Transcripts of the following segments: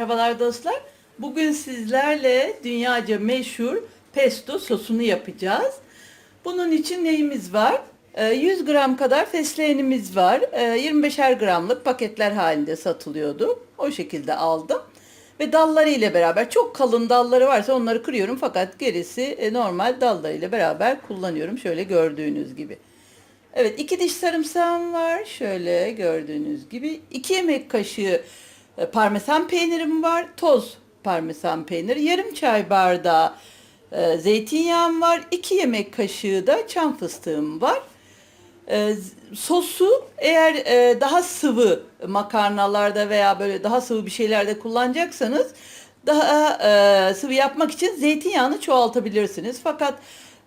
Merhabalar dostlar. Bugün sizlerle dünyaca meşhur pesto sosunu yapacağız. Bunun için neyimiz var? Ee, 100 gram kadar fesleğenimiz var. Ee, 25'er gramlık paketler halinde satılıyordu. O şekilde aldım. Ve dalları ile beraber çok kalın dalları varsa onları kırıyorum fakat gerisi e, normal dalları ile beraber kullanıyorum. Şöyle gördüğünüz gibi. Evet iki diş sarımsağım var. Şöyle gördüğünüz gibi. 2 yemek kaşığı parmesan peynirim var. Toz parmesan peyniri. Yarım çay bardağı e, zeytinyağım var. 2 yemek kaşığı da çam fıstığım var. E, sosu eğer e, daha sıvı makarnalarda veya böyle daha sıvı bir şeylerde kullanacaksanız daha e, sıvı yapmak için zeytinyağını çoğaltabilirsiniz. Fakat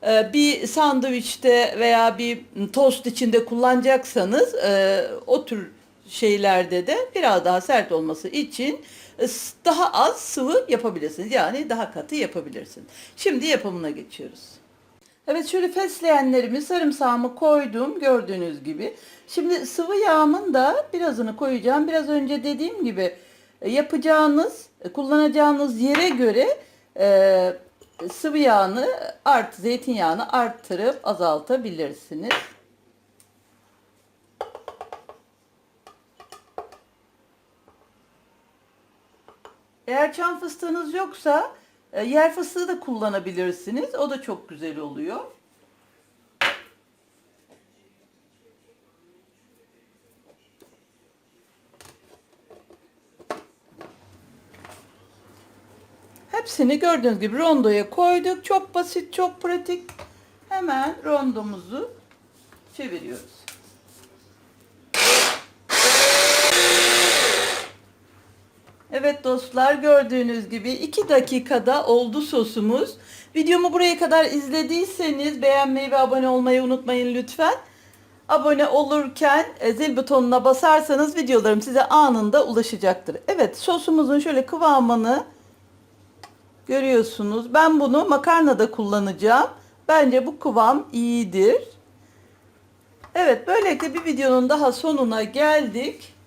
e, bir sandviçte veya bir tost içinde kullanacaksanız e, o tür şeylerde de biraz daha sert olması için e, daha az sıvı yapabilirsiniz. Yani daha katı yapabilirsiniz. Şimdi yapımına geçiyoruz. Evet şöyle fesleğenlerimi sarımsağımı koydum gördüğünüz gibi. Şimdi sıvı yağımın da birazını koyacağım. Biraz önce dediğim gibi e, yapacağınız, e, kullanacağınız yere göre e, sıvı yağını art zeytinyağını arttırıp azaltabilirsiniz. Eğer çam fıstığınız yoksa e, yer fıstığı da kullanabilirsiniz. O da çok güzel oluyor. Hepsini gördüğünüz gibi rondoya koyduk. Çok basit, çok pratik. Hemen rondomuzu çeviriyoruz. Evet dostlar gördüğünüz gibi 2 dakikada oldu sosumuz. Videomu buraya kadar izlediyseniz beğenmeyi ve abone olmayı unutmayın lütfen. Abone olurken e, zil butonuna basarsanız videolarım size anında ulaşacaktır. Evet sosumuzun şöyle kıvamını görüyorsunuz. Ben bunu makarnada kullanacağım. Bence bu kıvam iyidir. Evet böylelikle bir videonun daha sonuna geldik.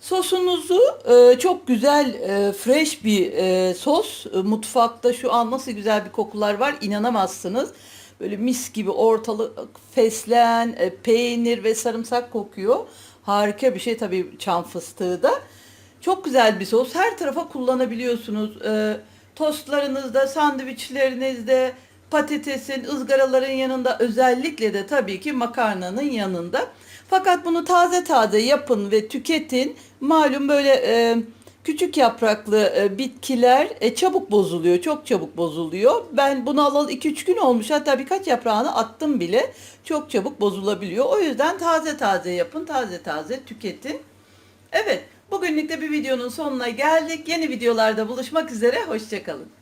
Sosunuzu e, çok güzel, e, fresh bir e, sos. E, mutfakta şu an nasıl güzel bir kokular var inanamazsınız. Böyle mis gibi ortalık fesleğen, e, peynir ve sarımsak kokuyor. Harika bir şey tabii çam fıstığı da. Çok güzel bir sos. Her tarafa kullanabiliyorsunuz. E, tostlarınızda, sandviçlerinizde, patatesin, ızgaraların yanında özellikle de tabii ki makarnanın yanında. Fakat bunu taze taze yapın ve tüketin. Malum böyle e, küçük yapraklı e, bitkiler e, çabuk bozuluyor, çok çabuk bozuluyor. Ben bunu alalı 2-3 gün olmuş hatta birkaç yaprağını attım bile. Çok çabuk bozulabiliyor. O yüzden taze taze yapın, taze taze tüketin. Evet, bugünlük de bir videonun sonuna geldik. Yeni videolarda buluşmak üzere, hoşçakalın.